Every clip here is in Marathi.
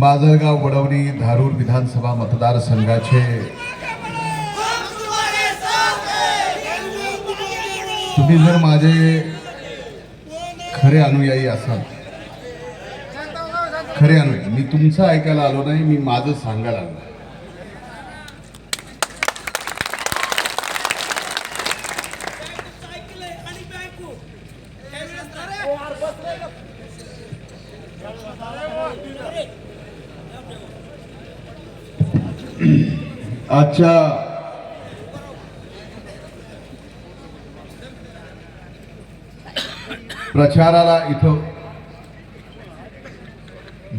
माजलगाव वडवणी धारूर विधानसभा मतदारसंघाचे तुम्ही जर माझे खरे अनुयायी असाल खरे अनुयायी मी तुमचं ऐकायला आलो नाही मी माझं सांगायला आलो आजच्या प्रचाराला इथं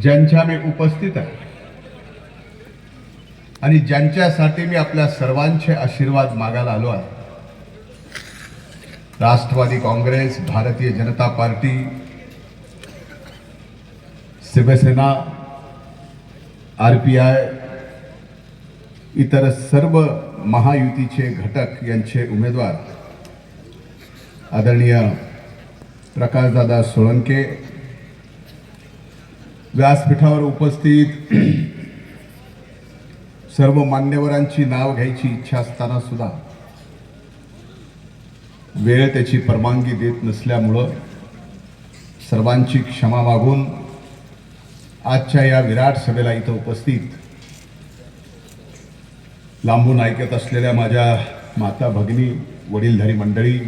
ज्यांच्या मी उपस्थित आहे आणि ज्यांच्यासाठी मी आपल्या सर्वांचे आशीर्वाद मागायला आलो आहे Rashtrawadi Congress Bharatiya Janata Party Shivsena R P I इतर सर्व महायुतीचे घटक यांचे उमेदवार आदरणीय प्रकाशदादा सोळंके व्यासपीठावर उपस्थित सर्व मान्यवरांची नाव घ्यायची इच्छा असताना सुद्धा वेळ त्याची परवानगी देत नसल्यामुळं सर्वांची क्षमा मागून आजच्या या विराट सभेला इथं उपस्थित लांबून ऐकत असलेल्या माझ्या माता भगिनी वडीलधारी मंडळी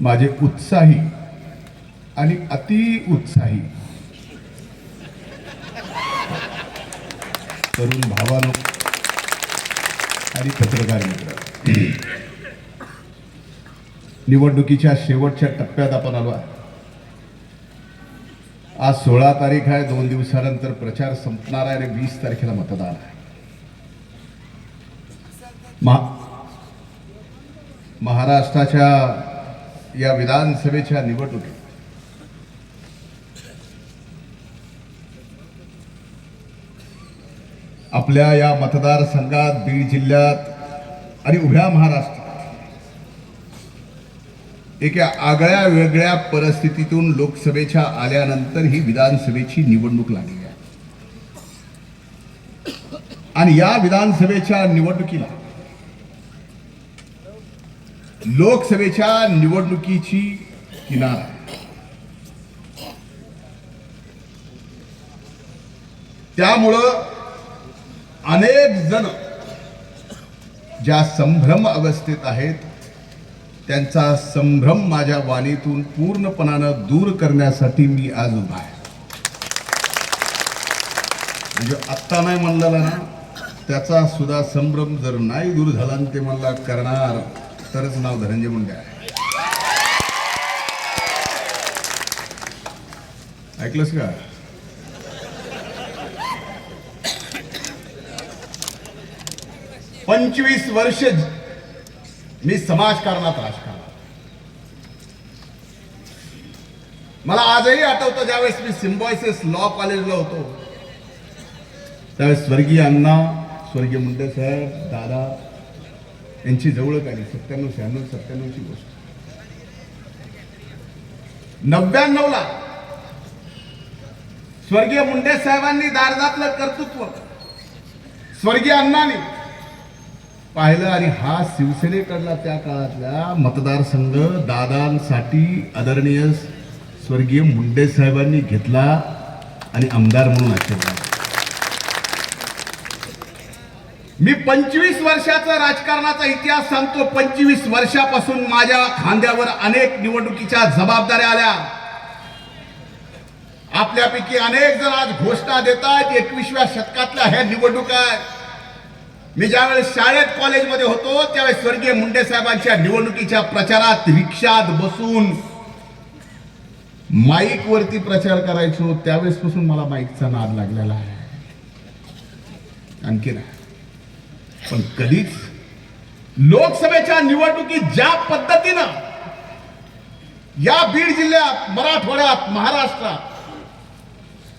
माझे उत्साही आणि अति उत्साही तरुण भावानो आणि पत्रकार मित्र. निवडणुकीच्या शेवटच्या टप्प्यात आपण आलो आहे आज सोळा तारीख आहे दोन दिवसानंतर प्रचार संपणार आहे आणि वीस तारखेला मतदान आहे. महा महाराष्ट्राच्या या विधानसभेच्या निवडणुकीत आपल्या या मतदारसंघात बीड जिल्ह्यात आणि उभ्या महाराष्ट्रात एका आगळ्या वेगळ्या परिस्थितीतून लोकसभेच्या आल्यानंतर ही विधानसभेची निवडणूक लागली आहे. आणि या विधानसभेच्या निवडणुकीला लोकसभेच्या निवडणुकीची किनार. त्यामुळं अनेक जण ज्या संभ्रम अवस्थेत आहेत त्यांचा संभ्रम माझ्या वाणीतून पूर्णपणानं दूर करण्यासाठी मी आज उभा आहे. म्हणजे आत्ता नाही म्हणलेला ना त्याचा सुद्धा संभ्रम जर नाही दूर झाला आणि ते मला करणार. तरच नाव धनंजय मुंडे आहे. ऐकलंस का? पंचवीस वर्ष मी समाजकारणात राजकारण मला आजही आठवतं ज्यावेळेस मी सिम्बॉयसिस लॉ कॉलेजला होतो. त्यावेळेस स्वर्गीय अण्णा स्वर्गीय मुंडे साहेब दादा त्यांची जवळक आली सत्त्याण्णव शहाण्णव सत्त्याण्णवची गोष्ट. नव्याण्णवला स्वर्गीय मुंडे साहेबांनी दारदातलं कर्तृत्व स्वर्गीय अण्णांनी पाहिलं आणि हा शिवसेनेकडला त्या काळातल्या मतदारसंघ दादांसाठी आदरणीय स्वर्गीय मुंडे साहेबांनी घेतला आणि आमदार म्हणून आशीर्वाद मी पंचवीस वर्षाचा राजकारणाचा इतिहास सांगतो. पंचवीस वर्षापासून माझ्या खांद्यावर अनेक निवडणुकीच्या जबाबदाऱ्या आल्या. आपल्यापैकी अनेक जण आज घोषणा देत आहेत एकवीसव्या शतकातल्या ह्या निवडणुका मी ज्यावेळेस शाळेत कॉलेजमध्ये होतो त्यावेळेस स्वर्गीय मुंडे साहेबांच्या निवडणुकीच्या प्रचारात रिक्षात बसून माईक वरती प्रचार करायचो. त्यावेळेस पासून मला माईकचा नाद लागलेला आहे. आणखी नाही पण कधीच लोकसभेच्या निवडणुकीत ज्या पद्धतीनं या बीड जिल्ह्यात मराठवाड्यात महाराष्ट्रात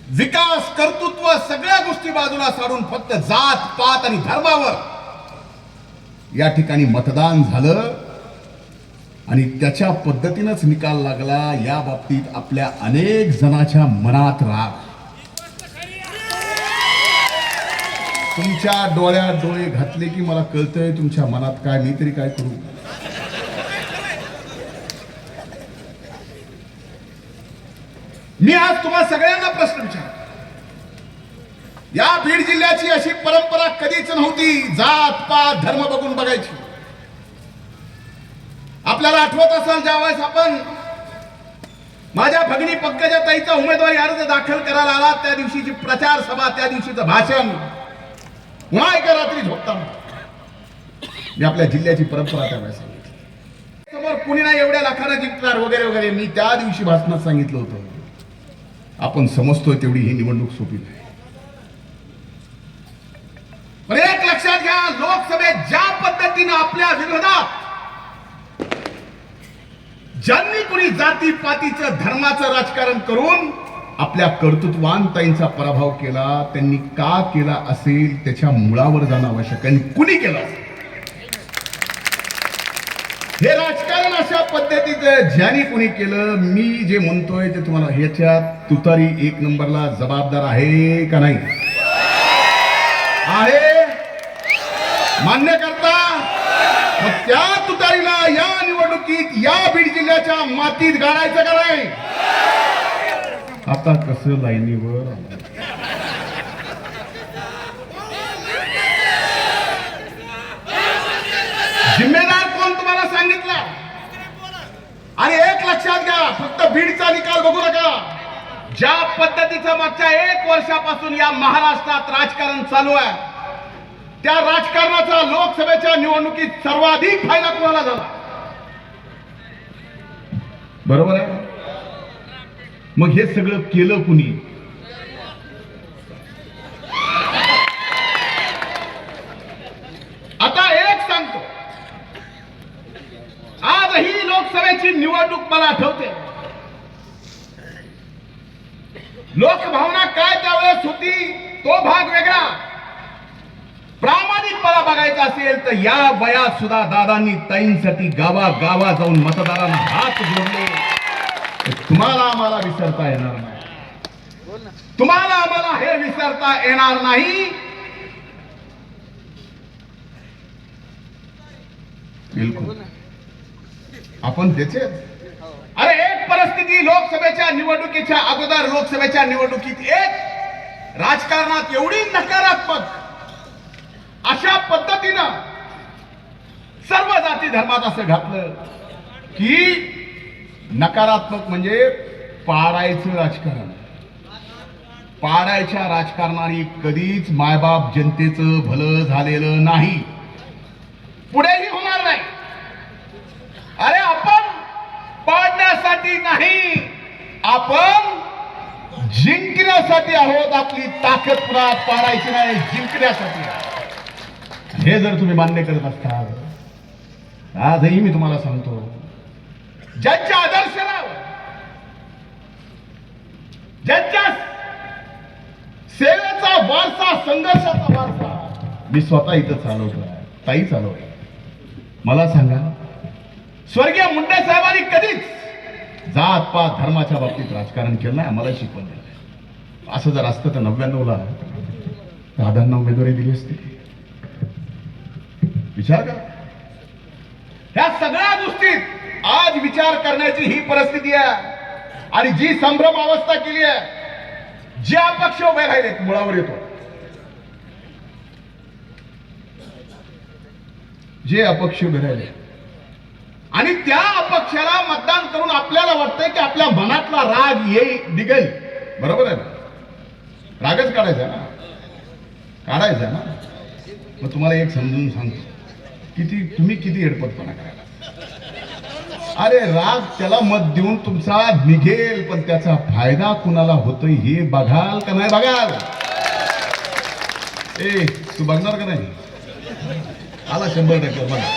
विकास कर्तृत्व सगळ्या गोष्टी बाजूला साडून फक्त जात पात आणि धर्मावर या ठिकाणी मतदान झालं आणि त्याच्या पद्धतीनंच निकाल लागला. या बाबतीत आपल्या अनेक जणाच्या मनात राग. तुमच्या डोळ्यात डोळे घातले की मला कळतंय तुमच्या मनात काय मी तरी काय करू? मी आज तुम्हा सगळ्यांना प्रश्न विचार या बीड जिल्ह्याची अशी परंपरा कधीच नव्हती जात पात धर्म बघून बघायची. आपल्याला आठवत असेल ज्यावेळेस आपण माझ्या भगिनी पंकजा ताईचा उमेदवारी अर्ज दाखल करायला आला त्या दिवशीची प्रचार सभा त्या दिवशीचं भाषण. पुन्हा एका रात्री झोपताना मी आपल्या जिल्ह्याची परंपरा त्यावेळेस सांगितली. समोर कुणी नाही एवढ्या लाखांना जिंकणार वगैरे वगैरे. मी त्या दिवशी भाषणात सांगितलं होतं. आपण समजतोय तेवढी ही निवडणूक सोपी नाही. पण एक लक्षात घ्या लोकसभेत ज्या पद्धतीनं आपल्या विरोधात ज्यांनी कुणी जाती पातीचं धर्माचं राजकारण करून आपल्या कर्तृत्वांताईंचा पराभव केला त्यांनी का केला असेल त्याच्या मुळावर जाणं आवश्यक आहे. आणि कुणी केलं हे राजकारण अशा पद्धतीचं ज्यांनी कुणी केलं मी जे म्हणतोय ते तुम्हाला ह्याच्यात तुतारी एक नंबरला जबाबदार आहे का नाही? आहे. मान्य करता मग त्या तुतारीला या निवडणुकीत या बीड जिल्ह्याच्या मातीत गाडायचं का नाही? आता कसं लाईनीवर? जिम्मेदार कोण तुम्हाला सांगितला? आणि एक लक्षात घ्या फक्त बीडचा निकाल बघू नका. ज्या पद्धतीचं मागच्या एक वर्षापासून या महाराष्ट्रात राजकारण चालू आहे त्या राजकारणाचा लोकसभेच्या निवडणुकीत सर्वाधिक फायदा कोणाला झाला? बरोबर आहे मग हे सगळं केलं कुणी? आता एक सांगतो. आजही लोकसभेची निवडणूक मला आठवते. लोकभावना काय त्यावेळेस होती तो भाग वेगळा. प्रामाणिकपणा बघायचा असेल तर या वयात सुद्धा दादांनी ताईंसाठी गावा गावा जाऊन मतदारांना हात जोडले. तुम्हाला आम्हाला विसरता येणार नाही. तुम्हाला आम्हाला हे विसरता येणार नाही. बिलकुल. आपण त्याचे अरे एक परिस्थिती लोकसभेच्या निवडणुकीच्या अगोदर लोकसभेच्या निवडणुकीत एक राजकारणात एवढी नकारात्मक अशा पद्धतीनं सर्व जाती धर्मात असं घातलं की नकारात्मक म्हणजे पाडायचं राजकारण. पाडायच्या राजकारणाने कधीच मायबाप जनतेचं भलं झालेलं नाही. पुढेही होणार नाही. अरे आपण पाडण्यासाठी नाही. आपण जिंकण्यासाठी आहोत आपली ताकद पुन्हा पाडायची नाही जिंकण्यासाठी. हे जर तुम्ही मान्य करत असताल आजही मी तुम्हाला सांगतो ज्यांच्या आदर्शाला ज्यांच्या सेवेचा वारसा संघर्षाचा वारसा मी स्वतः इथं चालवतो. ताई चालवलं मला सांगा स्वर्गीय मुंडे साहेबांनी कधीच जात पात धर्माच्या बाबतीत राजकारण केलं नाही आम्हाला शिकवण नाही. असं जर असतं तर नव्याण्णवला दादांना उमेदवारी दिली असती. विचार करा. ह्या सगळ्या गोष्टीत आज विचार करण्याची ही परिस्थिती आहे. आणि जी संभ्रम अवस्था केली आहे ज्या अपक्ष उभे राहिलेत मुळावर येतो. जे अपक्ष उभे राहिले. आणि त्या अपक्षाला मतदान करून आपल्याला वाटतंय की आपल्या मनातला राग येईल निघेल. बरोबर आहे ना? रागच काढायचा ना? काढायचा ना? मग तुम्हाला एक समजून सांगतो. किती तुम्ही किती एडपटपणा करायला अरे राग त्याला मत देऊन तुमचा निघेल पण त्याचा फायदा कुणाला होतोय हे बघाल का नाही बघाल? ए तू बघणार का नाही? आला शंभर टक्के बघा.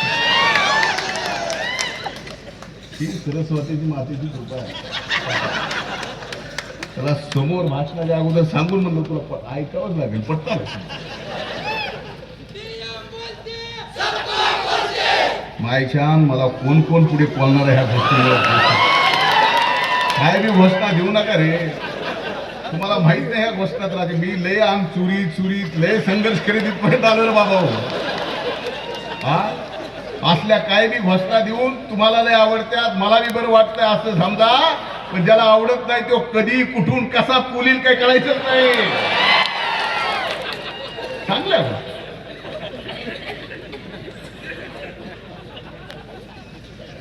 ही सरस्वतीची मातेची कृपा आहे. त्याला समोर भाषणाच्या अगोदर सांगून म्हणलं तुला ऐकावंच लागेल पटतं मायच्यान मला कोण कोण पुढे बोलणार आहे ह्या गोष्टीवर काय बी घोषणा देऊ नका रे. तुम्हाला माहीत नाही ह्या गोष्टात राहते मी लय आम चुरी चुरीत लय संघर्ष करीत इथपर्यंत आलो रे बाबा हो. हा. असल्या काय बी घोषणा देऊन तुम्हाला लय आवडत्यात मला बी बरं वाटतंय असं समजा पण ज्याला आवडत नाही तो कधी कुठून कसा पुलील काही कळायचंच नाही. चांगलं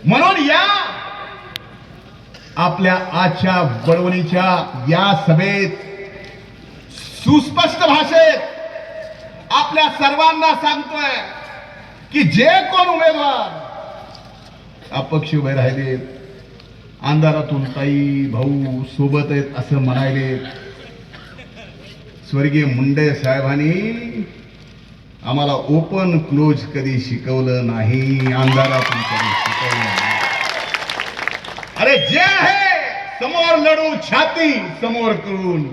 म्हणून या आपल्या आजच्या बडवणीच्या या सभेत सुस्पष्ट भाषेत आपल्या सर्वांना सांगतोय की जे कोण उमेदवार अपक्ष उभे राहिले अंधारातून ताई भाऊ सोबत आहेत असं म्हणायले स्वर्गीय मुंडे साहेबांनी आम्हाला ओपन क्लोज कधी शिकवलं नाही अंधारातून कधी अरे जे आहे समोर लढू छाती समोर करून.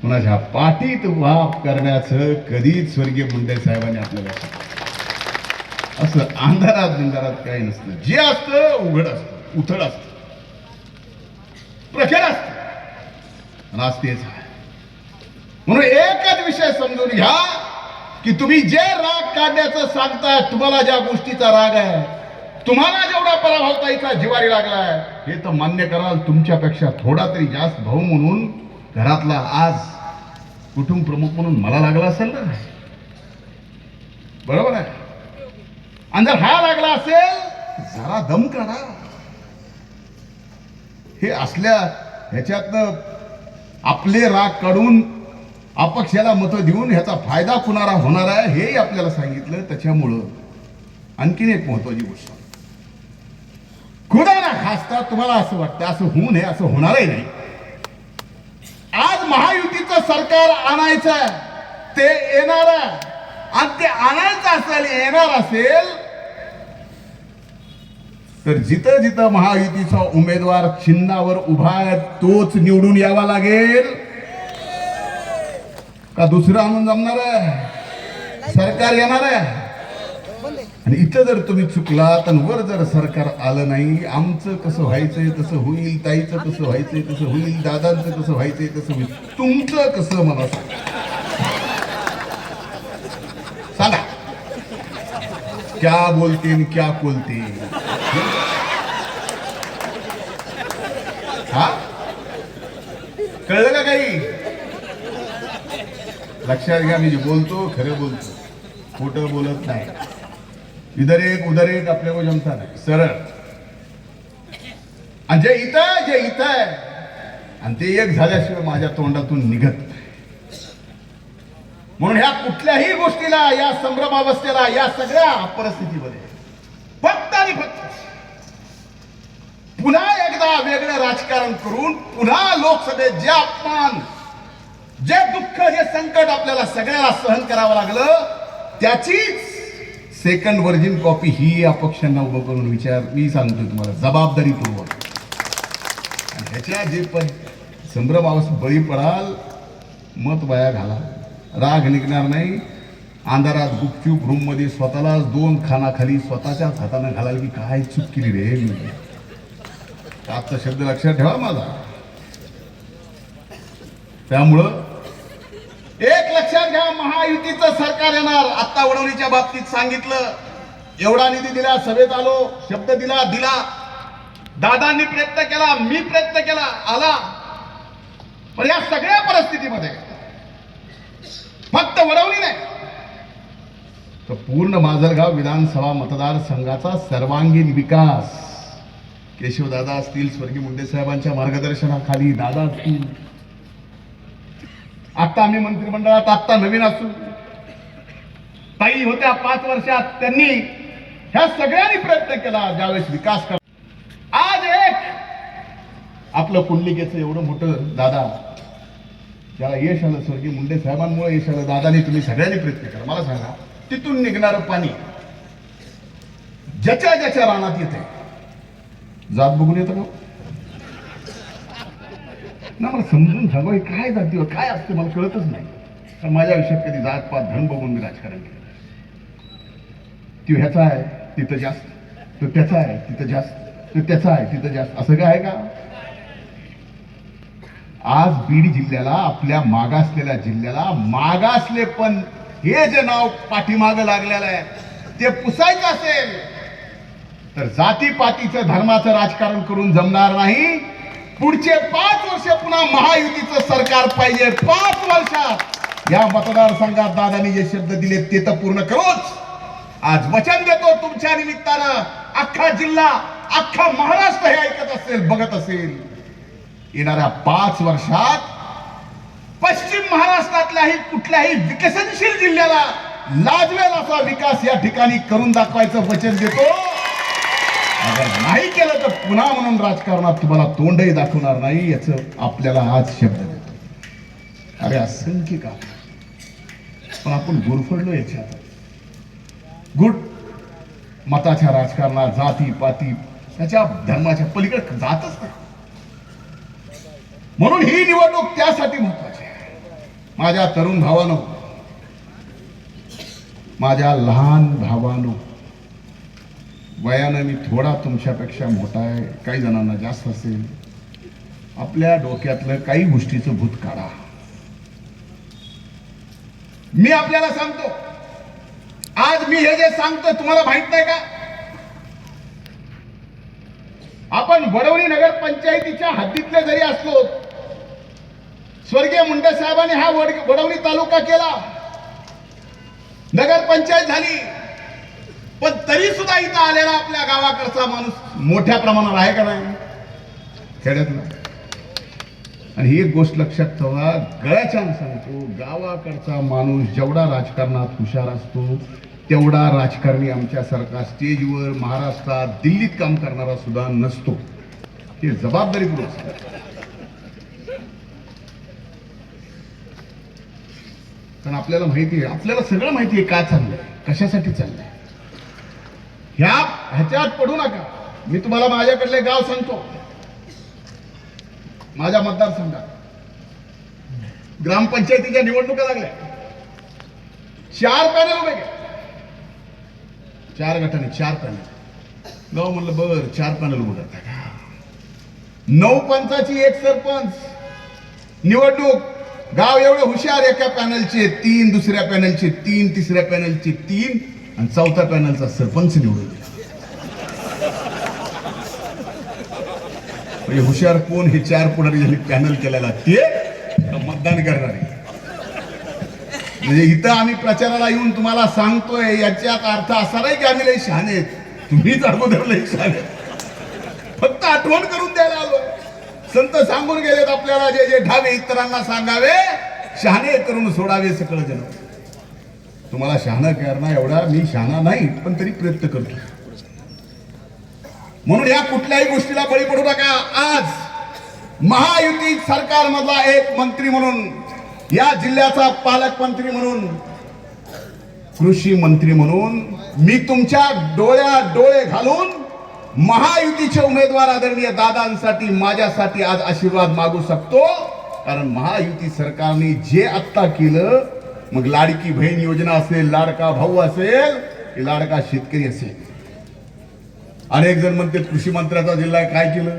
कुणाच्या पाठीत वाप करण्याचं कधीच स्वर्गीय मुंडे साहेबांनी आपल्याला असं अंधारात बिंधारात काही नसतं. जे असतं उघड असतं उथळ असत. प्रखर असत. आणि आज तेच आहे. म्हणून एकच विषय समजून घ्या की तुम्ही जे राग काढण्याचं सांगताय तुम्हाला ज्या गोष्टीचा राग आहे तुम्हाला जेवढा पराभवताईचा जिवारी लागलाय हे तर मान्य कराल तुमच्यापेक्षा थोडा तरी जास्त भाऊ म्हणून घरातला आज कुटुंब प्रमुख म्हणून मला लागला असेल ना? बरोबर आहे? आणि जर हा लागला असेल जरा दम काढा हे असल्या ह्याच्यातनं आपले राग काढून अपक्षाला मतं देऊन ह्याचा फायदा कुणाला होणार आहे हेही आपल्याला सांगितलं त्याच्यामुळं आणखीन एक महत्वाची गोष्ट. खुदा ना खासता तुम्हाला असं वाटतं असं होऊ नये असं होणारही नाही. आज महायुतीचं सरकार आणायचं ते येणार आणि ते आणायचं असेल येणार असेल तर जिथं जिथं महायुतीचा उमेदवार चिन्हावर उभा आहे तोच निवडून यावा लागेल. का दुसरं आणून जमणार आहे? सरकार येणार आहे. आणि इथं जर तुम्ही चुकलात आणि वर जर सरकार आलं नाही आमचं कसं व्हायचंय तसं होईल ताईचं कसं व्हायचंय तसं होईल दादांचं कसं व्हायचंय तसं होईल तुमचं कसं मला सांगा? सांगा. क्या बोलते क्या बोलते हा? कळलं का काही? लक्षात घ्या मी जे बोलतो खरं बोलतो. खोटं बोलत नाही. इधर एक उधर एक आपल्या को जमता नहीं। सरळ आणि जे इथं आहे, जे इथं आहे आणि ते एक झाल्याशिवाय माझ्या तोंडातून निघत नाही. म्हणून ह्या कुठल्याही गोष्टीला या संभ्रमावस्थेला या सगळ्या परिस्थितीमध्ये फक्त आणि फक्त पुन्हा एकदा वेगळं राजकारण करून पुन्हा लोकसभेत जे अपमान जे दुःख जे संकट आपल्याला सगळ्याला सहन करावं लागलं त्याचीच सेकंड व्हर्जिन कॉपी ही अपक्षांना उभं करून विचार मी सांगतो तुम्हाला जबाबदारीपूर्वक. ह्याच्या जे पण संभ्रमावस बळी पडाल मत वाया घाला. राग निघणार नाही. अंधारात गुपचूप रूममध्ये स्वतःलाच दोन खानाखाली स्वतःच्याच हातानं घालाल की काय चूक केली रे. मी आजचा शब्द लक्षात ठेवा माझा. त्यामुळं एक लक्षात घ्या महायुतीचं सरकार येणार. आत्ता वडवणीच्या बाबतीत सांगितलं. एवढा निधी दिला सभेत आलो शब्द दिला दिला. दादांनी प्रयत्न केला मी प्रयत्न केला आला. पण या सगळ्या परिस्थितीमध्ये फक्त वडवणी नाही. तर पूर्ण माजलगाव विधानसभा मतदारसंघाचा सर्वांगीण विकास. केशवदादा असतील स्वर्गीय मुंडे साहेबांच्या मार्गदर्शनाखाली दादा असतील आता आम्ही मंत्रिमंडळात आत्ता नवीन असू. ताई होत्या पाच वर्षात त्यांनी ह्या सगळ्यांनी प्रयत्न केला ज्यावेळेस विकास कर. आज एक आपलं पुंडलिकेचं एवढं मोठं दादा ज्याला यश आलं स्वर्गीय मुंडे साहेबांमुळे यश आलं दादाने तुम्ही सगळ्यांनी प्रयत्न करा मला सांगा तिथून निघणारं पाणी ज्याच्या ज्याच्या रानात येते जात बघून येतं ना ना मला समजून सांगा काय जातीवर काय असते मला कळतच नाही. कारण माझ्या आयुष्यात कधी जात पात धन बघून मी राजकारण केलं ती ह्याचा आहे तिथं जास्त. तो त्याचा आहे तिथं जास्त. तो त्याचा आहे तिथं जास्त. असं काय आहे का? आज बीड जिल्ह्याला आपल्या मागासलेल्या जिल्ह्याला मागासले पण हे जे नाव पाठीमागं लागलेलं आहे ते पुसायचं असेल तर जातीपातीचं धर्माचं राजकारण करून जमणार नाही. पुढचे पाच वर्ष पुन्हा महायुतीचं सरकार पाहिजे. पाच वर्षात या मतदारसंघात दादानी जे शब्द दिले ते तर पूर्ण करूच. आज वचन देतो तुमच्या निमित्तानं. अख्खा जिल्हा अख्खा महाराष्ट्र हे ऐकत असेल बघत असेल. येणाऱ्या पाच वर्षात पश्चिम महाराष्ट्रातल्याही कुठल्याही विकसनशील जिल्ह्याला लाजवेल असा विकास या ठिकाणी करून दाखवायचं वचन देतो. नाही केलं तर पुन्हा म्हणून राजकारणात तुम्हाला तोंडही दाखवणार नाही याच आपल्याला आज शब्द देतो. अरे असंख्य का पण आपण गुरफडलो याच्यात. गुड मताच्या राजकारणात जाती पाती त्याच्या धर्माच्या पलीकडे जातच नाही. म्हणून ही निवडणूक त्यासाठी महत्वाची आहे. माझ्या तरुण भावानो माझ्या लहान भावानो वयानं मी थोडा तुमच्यापेक्षा मोठा आहे काही जणांना जास्त असेल. आपल्या डोक्यातलं काही गोष्टीचं भूत काढा. मी आपल्याला सांगतो. आज मी हे जे सांगतो तुम्हाला माहीत नाही का? आपण वडवणी नगरपंचायतीच्या हद्दीतले जरी असलो स्वर्गीय मुंडे साहेबांनी हा वडवणी तालुका केला. नगरपंचायत झाली. पण तरी सुद्धा इथं आलेला आपल्या गावाकडचा माणूस मोठ्या प्रमाणावर आहे का नाही? खेड्यातला आणि ही एक गोष्ट लक्षात ठेवा गळ्याच्या सांगतो गावाकडचा माणूस जेवढा राजकारणात हुशार असतो तेवढा राजकारणी आमच्यासारखा स्टेजवर महाराष्ट्रात दिल्लीत काम करणारा सुद्धा नसतो. हे जबाबदारी असतं? कारण आपल्याला माहिती आहे आपल्याला सगळं माहिती आहे का चाललंय कशासाठी चाललंय. ह्या ह्याच्यात पडू नका. मी तुम्हाला माझ्याकडले गाव सांगतो. माझ्या मतदारसंघात. ग्रामपंचायतीच्या निवडणुका लागल्या. चार पॅनल उभे चार गटाने चार पॅनल. गाव म्हणलं बर चार पॅनल उभं करता का? नऊ पंचाची एक सरपंच. निवडणूक. गाव एवढं हुशार एका पॅनलचे तीन दुसऱ्या पॅनलचे तीन तिसऱ्या पॅनलचे तीन. आणि चौथ्या पॅनलचा सरपंच निवडून दिला म्हणजे हुशार कोण हे चार पुढारी ज्यांनी पॅनल केलेला ते मतदान करणार. म्हणजे इथं आम्ही प्रचाराला येऊन तुम्हाला सांगतोय याच्यात अर्थ असा नाही की आम्ही लई शहाणे तुम्हीच अगोदर लई शहाणे फक्त आठवण करून द्यायला आलो. संत सांगून गेलेत आपल्याला जे जे ढावे इतरांना सांगावे शहाणे करून सोडावे सकळ जन तुम्हाला शहाणा करणार एवढा मी शहाणा नाही पण तरी प्रयत्न करतो. म्हणून या कुठल्याही गोष्टीला बळी पडू नका. आज महायुती सरकारमधला एक मंत्री म्हणून या जिल्ह्याचा पालकमंत्री म्हणून कृषी मंत्री म्हणून मी तुमच्या डोळ्या डोळे घालून महायुतीचे उमेदवार आदरणीय दादांसाठी माझ्यासाठी आज आशीर्वाद मागू शकतो. कारण महायुती सरकारने जे आत्ता केलं मग लाडकी बहीण योजना असेल लाडका भाऊ असेल की लाडका शेतकरी असेल. अनेक जण म्हणते कृषी मंत्र्याचा जिल्हा काय केलं?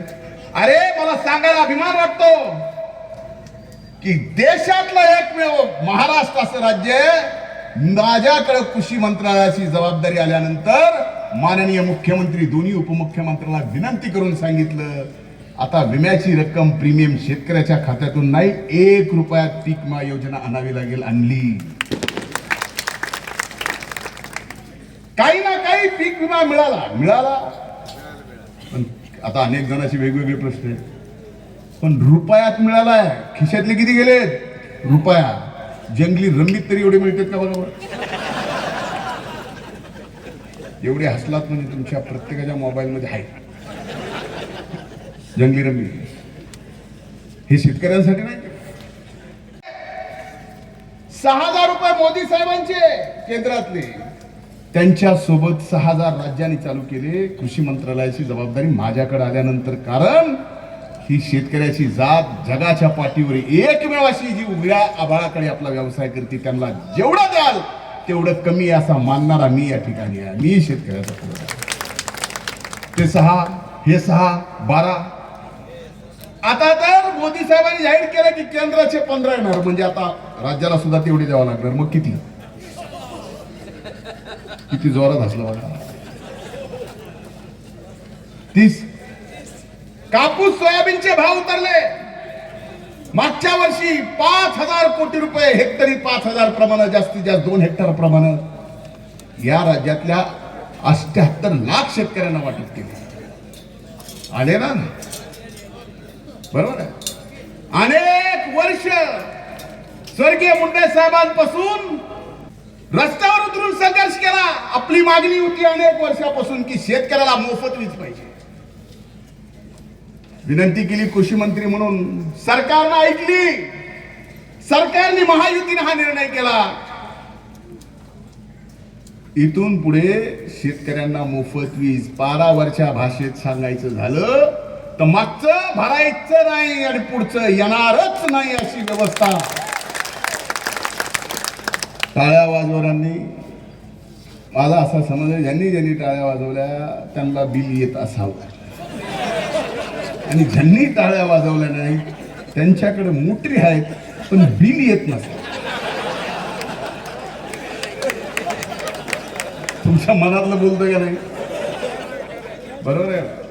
अरे मला सांगायला अभिमान वाटतो की देशातलं एकमेव महाराष्ट्र असं राज्य माझ्याकडे कृषी मंत्रालयाची जबाबदारी आल्यानंतर माननीय मुख्यमंत्री दोन्ही उपमुख्यमंत्र्यांना विनंती करून सांगितलं आता विम्याची रक्कम प्रीमियम शेतकऱ्याच्या खात्यातून नाही एक रुपयात पीक विमा योजना आणावी लागेल आणली. काही ना काही पीक विमा मिळाला मिळाला. पण आता अनेक जणांचे वेगवेगळे प्रश्न आहेत. पण रुपयात मिळालाय. खिशातले किती गेलेत रुपया. जंगली रम्मीत तरी एवढे मिळतात का बरोबर? एवढे हसलात म्हणजे तुमच्या प्रत्येकाच्या मोबाईलमध्ये आहे जंगली हे शेतकऱ्यांसाठी नाही सहा हजार रुपये मोदी साहेबांचे केंद्रातले. त्यांच्यासोबत सहा हजार राज्यांनी चालू केले. कृषी मंत्रालयाची जबाबदारी माझ्याकडे आल्यानंतर कारण ही शेतकऱ्याची जात जगाच्या पाठीवर एकमेव अशी जी उघड्या आभाळाकडे आपला व्यवसाय करते त्यांना जेवढं द्याल तेवढं कमी असा मानणारा मी या ठिकाणी आहे. मी शेतकऱ्याचा ते सहा हे सहा बारा आता तर मोदी साहेबांनी जाहीर केलं की केंद्राचे पंधरा येणार. म्हणजे आता राज्याला सुद्धा तेवढी द्यावं लागणार. मग किती? किती जोरात असलं बघा तीस. कापूस सोयाबीनचे भाव उतरले. मागच्या वर्षी पाच हजार कोटी रुपये हेक्टरी पाच हजार प्रमाणात जास्तीत जास्त दोन हेक्टर प्रमाण या राज्यातल्या अष्ट्याहत्तर लाख शेतकऱ्यांना वाटप केले. आले ना? बरोबर आहे? अनेक वर्ष स्वर्गीय मुंडे साहेबांपासून रस्त्यावर उतरून संघर्ष केला. आपली मागणी होती अनेक वर्षापासून की शेतकऱ्याला मोफत वीज पाहिजे. विनंती केली कृषी मंत्री म्हणून. सरकारनं ऐकली. सरकारने महायुतीने हा निर्णय केला. इथून पुढे शेतकऱ्यांना मोफत वीज पारावरच्या भाषेत सांगायचं झालं. तर मागचं भरायचं नाही आणि पुढचं येणारच नाही अशी व्यवस्था. टाळ्या वाजवणाऱ्यांनी माझा असा समज आहे ज्यांनी ज्यांनी टाळ्या वाजवल्या त्यांना बिल येत असावं. आणि ज्यांनी टाळ्या वाजवल्या नाही त्यांच्याकडे मोटरी आहेत पण बिल येत नसतं तुमच्या मनातलं बोलतोय का नाही? बरोबर आहे.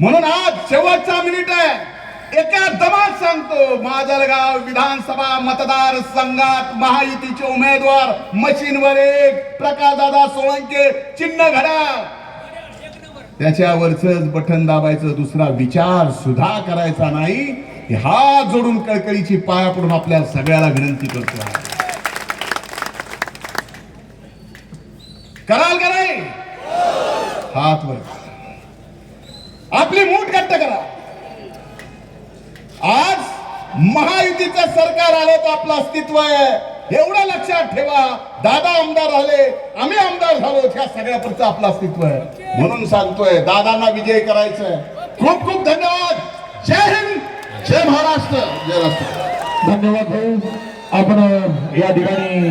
म्हणून आज शेवटचा मिनिट आहे. एका दमात सांगतो माजलगाव विधानसभा मतदार संघात महायुतीचे उमेदवार मशीनवर एक प्रकाशदादा सोळंके चिन्ह घडा. त्याच्यावरच बटन दाबायचं दुसरा विचार सुद्धा करायचा नाही. हा हात जोडून कळकळीची पाया पडून आपल्या सगळ्याला विनंती करतो. कराल का नाही? हात वर आपली मूठ घट्ट करा आज महायुतीचं सरकार आलं तर आपलं अस्तित्व आहे. एवढं लक्षात ठेवा. दादा आमदार झाले आम्ही आमदार झालो ह्या सगळ्यापुरचं आपलं अस्तित्व आहे. म्हणून सांगतोय दादांना विजय करायचंय. खूप खूप धन्यवाद. जय हिंद जय महाराष्ट्र. जय राष्ट्र धन्यवाद भाऊ. आपण या ठिकाणी